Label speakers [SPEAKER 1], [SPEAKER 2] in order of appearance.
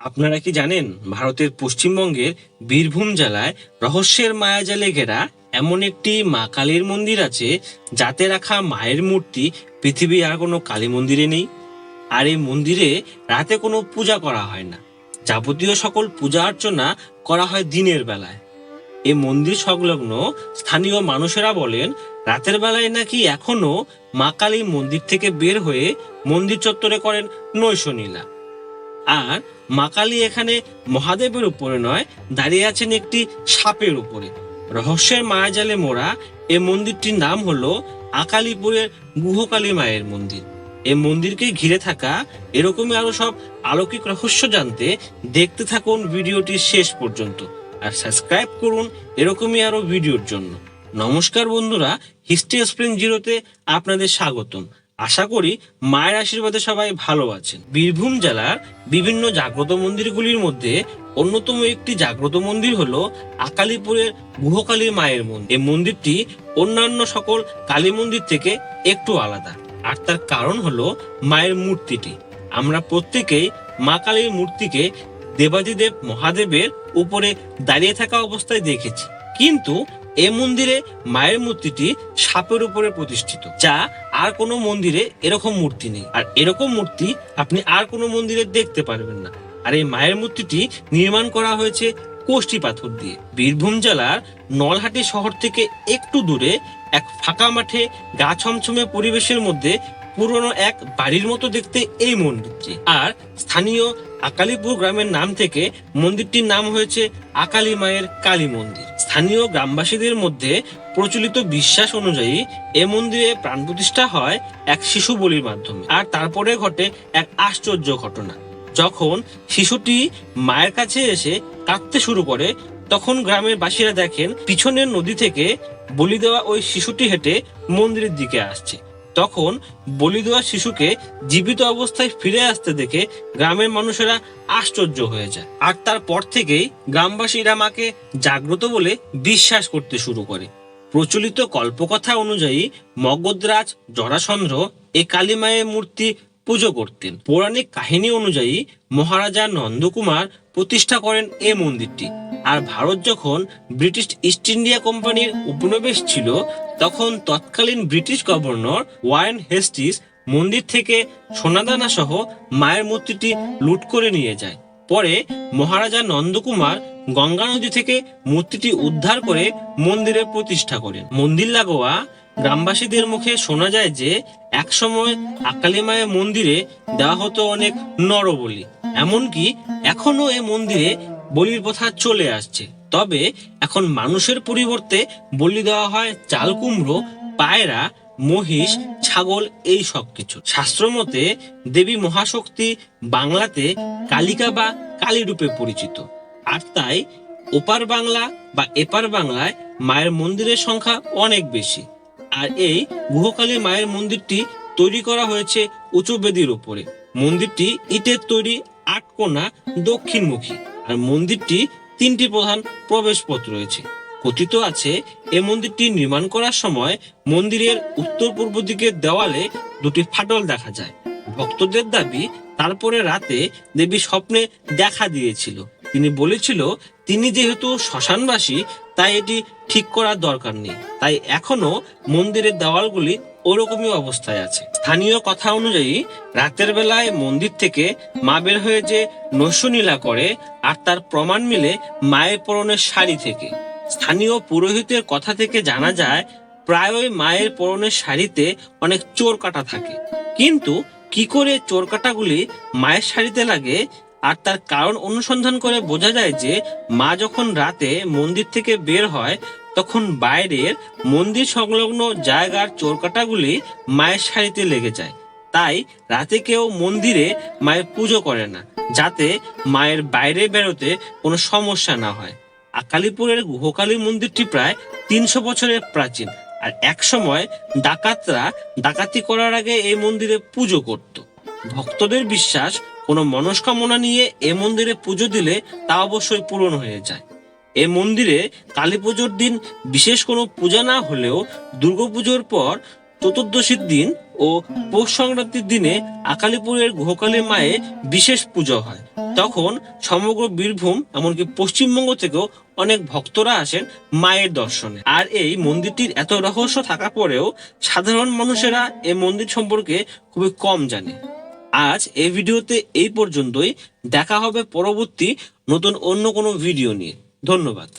[SPEAKER 1] আপনারা কি জানেন ভারতের পশ্চিমবঙ্গের বীরভূম জেলায় রহস্যের মায়াজালে ঘেরা এমন একটি মা কালীর মন্দির আছে, যাতে রাখা মায়ের মূর্তি পৃথিবীর আর কোনো কালী মন্দিরে নেই? আর এই মন্দিরে রাতে কোনো পূজা করা হয় না। যাবতীয় সকল পূজা অর্চনা করা হয় দিনের বেলায়। এই মন্দির সংলগ্ন স্থানীয় মানুষেরা বলেন, রাতের বেলায় নাকি এখনও মা কালী মন্দির থেকে বের হয়ে মন্দির চত্বরে করেন নৈশনীলা আর মা কালী এখানে মহাদেবের উপরে নয়, দাঁড়িয়ে আছেন একটি সাপের উপরে। রহস্যের মায়াজালে মোড়া এ মন্দিরটির নাম হলো আকালিপুরের গুহকালী মায়ের মন্দির। এই মন্দিরকে ঘিরে থাকা এরকমই আরও সব আলৌকিক রহস্য জানতে দেখতে থাকুন ভিডিওটি শেষ পর্যন্ত আর সাবস্ক্রাইব করুন এরকমই আরও ভিডিওর জন্য। নমস্কার বন্ধুরা, হিস্ট্রি স্প্রিং জিরোতে আপনাদের স্বাগতম। আশা করি মায়ের আশীর্বাদে সবাই ভালো আছেন। বীরভূম জেলার বিভিন্ন জাগ্রত মন্দিরগুলির মধ্যে অন্যতম একটি জাগ্রত মন্দির হল আকালিপুরের গুহকালী মায়ের মন্দির। এই মন্দিরটি অন্যান্য সকল কালী মন্দির থেকে একটু আলাদা। আর তার কারণ হলো মায়ের মূর্তিটি। আমরা প্রত্যেকেই মা কালীর মূর্তিকে দেবাদিদেব মহাদেবের উপরে দাঁড়িয়ে থাকা অবস্থায় দেখেছি। কিন্তু এ মন্দিরে মায়ের মূর্তিটি সাপের উপরে প্রতিষ্ঠিত, যা আর কোনো মন্দিরে এরকম মূর্তি নেই। আর এরকম মূর্তি আপনি আর কোনো মন্দিরে দেখতে পারবেন না। আর এই মায়ের মূর্তিটি নির্মাণ করা হয়েছে কোষ্টি পাথর দিয়ে। বীরভূম জেলার নলহাটি শহর থেকে একটু দূরে এক ফাঁকা মাঠে গা ছমছমে পরিবেশের মধ্যে পুরনো এক বাড়ির মতো দেখতে এই মন্দিরটি। আর স্থানীয় আকালিপুর গ্রামের নাম থেকে মন্দিরটির নাম হয়েছে আকালি মায়ের কালী মন্দির। স্থানীয় গ্রামবাসীদের মধ্যে প্রচলিত বিশ্বাস অনুযায়ী এ মন্দিরে প্রাণ প্রতিষ্ঠা হয় এক শিশু বলির মাধ্যমে। আর তারপরে ঘটে এক আশ্চর্য ঘটনা। যখন শিশুটি মায়ের কাছে এসে কাঁদতে শুরু করে, তখন গ্রামের বাসীরা দেখেন, পিছনের নদী থেকে বলি দেওয়া ওই শিশুটি হেঁটে মন্দিরের দিকে আসছে। তখন বলি দেওয়া শিশুকে জীবিত অবস্থায় ফিরে আসতে দেখে গ্রামের মানুষেরা আশ্চর্য হয়ে যায়। আর তারপর থেকেই গ্রামবাসীরা মাকে জাগ্রত বলে বিশ্বাস করতে শুরু করে। প্রচলিত কল্পকথা অনুযায়ী মগধরাজ জরাসন্ধ্র এ কালীমায়ের মূর্তি পুজো করতেন। পৌরাণিক কাহিনী অনুযায়ী মহারাজা নন্দকুমার প্রতিষ্ঠা করেন এই মন্দিরটি। আর ভারত যখন ব্রিটিশ ইস্ট ইন্ডিয়া কোম্পানির উপনিবেশ ছিল, তখন তৎকালীন ব্রিটিশ গভর্নর ওয়ারেন হেস্টিস মন্দির থেকে সোনাদানা সহ মায়ের মূর্তিটি লুট করে নিয়ে যায়। পরে মহারাজা নন্দকুমার গঙ্গা নদী থেকে মূর্তিটি উদ্ধার করে মন্দিরে প্রতিষ্ঠা করেন। মন্দির লাগোয়া গ্রামবাসীদের মুখে শোনা যায় যে, একসময় আকালী মায়ের মন্দিরে দেওয়া হতো অনেক নরবলি। এমনকি এখনও এ মন্দিরে বলির প্রথা চলে আসছে। তবে এখন মানুষের পরিবর্তে বলি দেওয়া হয় চাল, কুমড়ো, পায়রা, মহিষ, ছাগল, এই সব কিছু। শাস্ত্র মতে দেবী মহাশক্তি বাংলাতে কালিকা বা কালী রূপে পরিচিত। আর তাই ওপার বাংলা বা এপার বাংলায় মায়ের মন্দিরের সংখ্যা অনেক বেশি। আর এই গুহকালী মায়ের মন্দিরটি তৈরি করা হয়েছে উঁচু বেদির উপরে। মন্দিরটি ইটের তৈরি আটকোনা দক্ষিণমুখী। আর মন্দিরটি তিনটি প্রধান প্রবেশ পথ রয়েছে। কথিত আছে এই মন্দিরটি নির্মাণ করার সময় মন্দিরের উত্তর পূর্ব দিকের দেওয়ালে দুটি ফাটল দেখা যায়। ভক্তদের দাবি, তারপরে রাতে দেবী স্বপ্নে দেখা দিয়েছিল। তিনি বলেছিল তিনি যেহেতু শ্মশানবাসী, তাই এটি ঠিক করার দরকার নেই। তাই এখনও মন্দিরের দেওয়ালগুলি ওরকমই অবস্থায় আছে। স্থানীয় কথা অনুযায়ী, রাতের বেলায় মন্দির থেকে মা বের হয়ে যে নৈশনীলা করে, আর তার প্রমাণ মিলে মায়ের পরনের শাড়ি থেকে। স্থানীয় পুরোহিতের কথা থেকে জানা যায়, প্রায়ই মায়ের পরনের শাড়িতে অনেক চোর কাটা থাকে। কিন্তু কি করে চোর কাটাগুলি মায়ের শাড়িতে লাগে আর তার কারণ অনুসন্ধান করে বোঝা যায় যে মা যখন রাতে মন্দির থেকে বের হয়, তখন বাইরের মন্দির সংলগ্ন জায়গার চোরকাটাগুলি মায়ের শাড়িতে লেগে যায়। তাই রাতে কেউ মন্দিরে মায়ের পুজো করে না, যাতে মায়ের বাইরে বেরোতে কোনো সমস্যা না হয়। আকালিপুরের গুহকালী মন্দিরটি প্রায় তিনশো বছরের প্রাচীন, আর এক সময় ডাকাতরা ডাকাতি করার আগে এই মন্দিরে পুজো করত। ভক্তদের বিশ্বাস কোনো মনস্কামনা নিয়ে এ মন্দিরে পুজো দিলে তা অবশ্যই পূরণ হয়ে যায়। এ মন্দিরে কালী পুজোর দিন বিশেষ কোনো পূজা না হলেও দুর্গাপুজোর পর চতুর্দশীর দিন ও পৌষ সংক্রান্তির দিনে আকালিপুরের ঘোকালী মায়ে বিশেষ পুজো হয়। তখন সমগ্র বীরভূম, এমনকি পশ্চিমবঙ্গ থেকেও অনেক ভক্তরা আসেন মায়ের দর্শনে। আর এই মন্দিরটির এত রহস্য থাকা পরেও সাধারণ মানুষেরা এই মন্দির সম্পর্কে খুবই কম জানে। আজ এই ভিডিওতে এই পর্যন্তই। দেখা হবে পরবর্তী নতুন অন্য কোনো ভিডিও নিয়ে। ধন্যবাদ।